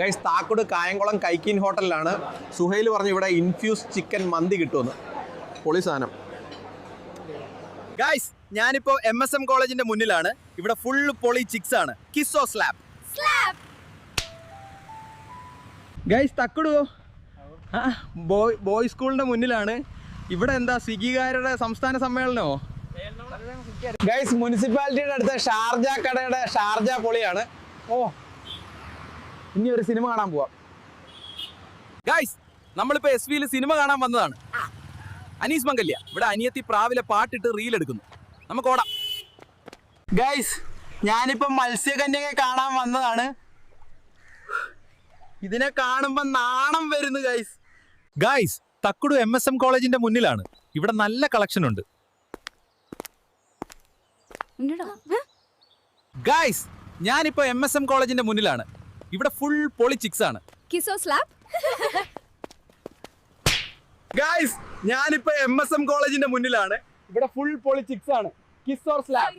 Guys താക്കോട് കായംകുളം കൈക്കീൻ ഹോട്ടലിലാണ്. സുഹൈൽ പറഞ്ഞു ഇവിടെ ഇൻഫ്യൂസ് ചിക്കൻ മന്തി കിട്ടുമെന്ന്. പൊളി സാധനം. ഗൈസ് ഞാനിപ്പോ എം എസ് എം കോളേജിന്റെ മുന്നിലാണ്. ഇവിടെ ഫുൾ പൊളി ചിക്സ് ആണ്. കിസോ സ്ലാബ് ഗൈസ് തക്കുടു? ആ ബോയ് ബോയ് സ്കൂളിന്റെ മുന്നിലാണ്. ഇവിടെ എന്താ സ്വിഗികാരുടെ സംസ്ഥാന സമ്മേളനമോ? ഗൈസ് മുനിസിപ്പാലിറ്റിയുടെ അടുത്ത ഷാർജ കടയുടെ ഷാർജ പൊളിയാണ്. ഓ ഇനി ഒരു സിനിമ കാണാൻ പോവാം. ഗൈസ് നമ്മളിപ്പോ എസ് വിയിൽ സിനിമ കാണാൻ വന്നതാണ്. അനീസ് മംഗല്യ. ഇവിടെ അനിയത്തി പ്രാവിലെ പാട്ടിട്ട് റീൽ എടുക്കുന്നു. നമുക്ക് ഓടാം. ഗൈസ് ഞാനിപ്പോ മത്സ്യകന്യകെ കാണാൻ വന്നതാണ്. ഇതിനെ കാണുമ്പോ നാണം വരുന്നു ഗൈസ് ഗൈസ് തക്കുടു എം എസ് എം കോളേജിന്റെ മുന്നിലാണ്. ഇവിടെ നല്ല കളക്ഷൻ ഉണ്ട്. ഗൈസ് ഞാനിപ്പോ എം എസ് എം കോളേജിന്റെ മുന്നിലാണ്. ഇവിടെ ഫുൾ പൊളി ചിക്സ് ആണ്. കിസോ സ്ലാബ് ഗായ്സ് ഞാനിപ്പോ എം എസ് എം കോളേജിന്റെ മുന്നിലാണ്. ഇവിടെ ഫുൾ പൊളി ചിക്സ് ആണ്. Kiss or slab